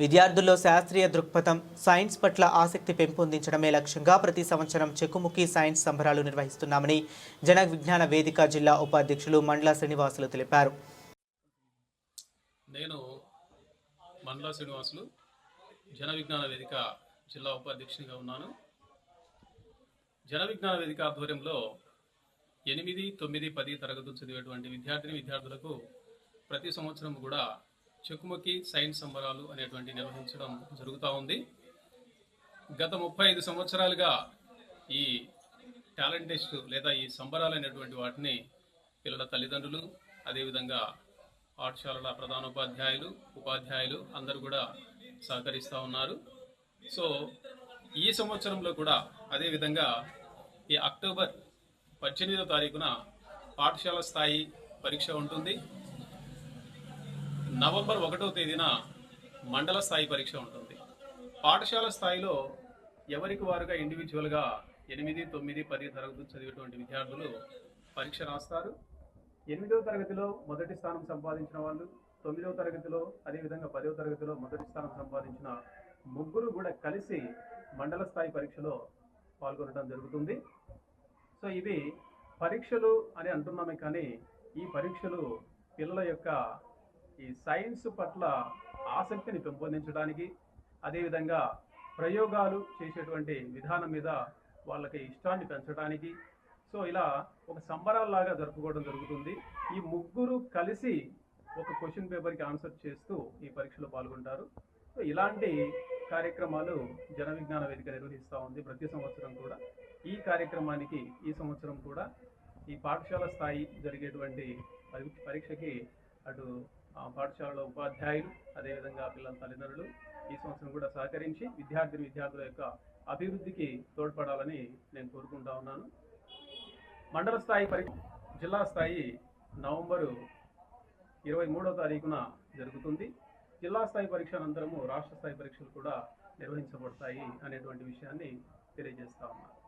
విద్యార్థుల్లో శాస్త్రీయ దృక్పథం సైన్స్ పట్ల ఆసక్తి పెంపొందించడమే లక్ష్యంగా ప్రతి సంవత్సరం చెక్కుముఖి సైన్స్ సంబరాలు నిర్వహిస్తున్నామని జన విజ్ఞాన వేదిక జిల్లా ఉపాధ్యక్షులు మండల శ్రీనివాసులు తెలిపారు. నేను మండల శ్రీనివాసులు జన విజ్ఞాన వేదిక జిల్లా ఉపాధ్యక్షునిగా ఉన్నాను. జన విజ్ఞాన వేదిక ఆధ్వర్యంలో ఎనిమిది తొమ్మిది పది తరగతులు చదివేటువంటి విద్యార్థిని విద్యార్థులకు ప్రతి సంవత్సరం కూడా చెక్కుముఖి సైన్స్ సంబరాలు అనేటువంటి నిర్వహించడం జరుగుతూ ఉంది. గత ముప్పై ఐదు సంవత్సరాలుగా ఈ టాలెంట్ టెస్ట్ లేదా ఈ సంబరాలు అనేటువంటి వాటిని పిల్లల తల్లిదండ్రులు అదేవిధంగా పాఠశాలల ప్రధానోపాధ్యాయులు ఉపాధ్యాయులు అందరూ కూడా సహకరిస్తూ ఉన్నారు. సో ఈ సంవత్సరంలో కూడా అదేవిధంగా ఈ అక్టోబర్ పద్దెనిమిదో తారీఖున పాఠశాల స్థాయి పరీక్ష ఉంటుంది. నవంబర్ ఒకటో తేదీన మండల స్థాయి పరీక్ష ఉంటుంది. పాఠశాల స్థాయిలో ఎవరికి వారుగా ఇండివిజువల్గా ఎనిమిది తొమ్మిది పది తరగతులు చదివేటువంటి విద్యార్థులు పరీక్ష రాస్తారు. ఎనిమిదవ తరగతిలో మొదటి స్థానం సంపాదించిన వాళ్ళు తొమ్మిదవ తరగతిలో అదేవిధంగా పదవ తరగతిలో మొదటి స్థానం సంపాదించిన ముగ్గురు కూడా కలిసి మండల స్థాయి పరీక్షలో పాల్గొనడం జరుగుతుంది. సో ఇవి పరీక్షలు అని అంటున్నామే కానీ ఈ పరీక్షలు పిల్లల యొక్క ఈ సైన్స్ పట్ల ఆసక్తిని పెంపొందించడానికి అదేవిధంగా ప్రయోగాలు చేసేటువంటి విధానం మీద వాళ్ళకి ఇష్టాన్ని పెంచడానికి. సో ఇలా ఒక సంబరాల్లాగా జరుపుకోవడం జరుగుతుంది. ఈ ముగ్గురు కలిసి ఒక క్వశ్చన్ పేపర్కి ఆన్సర్ చేస్తూ ఈ పరీక్షలో పాల్గొంటారు. సో ఇలాంటి కార్యక్రమాలు జన విజ్ఞాన వేదిక నిర్వహిస్తూ ఉంది ప్రతి సంవత్సరం కూడా. ఈ కార్యక్రమానికి ఈ సంవత్సరం కూడా ఈ పాఠశాల స్థాయి జరిగేటువంటి పరీక్షకి అటు పాఠశాలలో ఉపాధ్యాయులు అదేవిధంగా పిల్లల తల్లిదండ్రులు ఈ సంవత్సరం కూడా సహకరించి విద్యార్థిని విద్యార్థుల యొక్క అభివృద్ధికి తోడ్పడాలని నేను కోరుకుంటా ఉన్నాను. మండల స్థాయి పరీక్ష జిల్లా స్థాయి నవంబరు ఇరవై మూడో తారీఖున జరుగుతుంది. జిల్లా స్థాయి పరీక్ష అనంతరము రాష్ట్ర స్థాయి పరీక్షలు కూడా నిర్వహించబడతాయి అనేటువంటి విషయాన్ని తెలియజేస్తా ఉన్నాను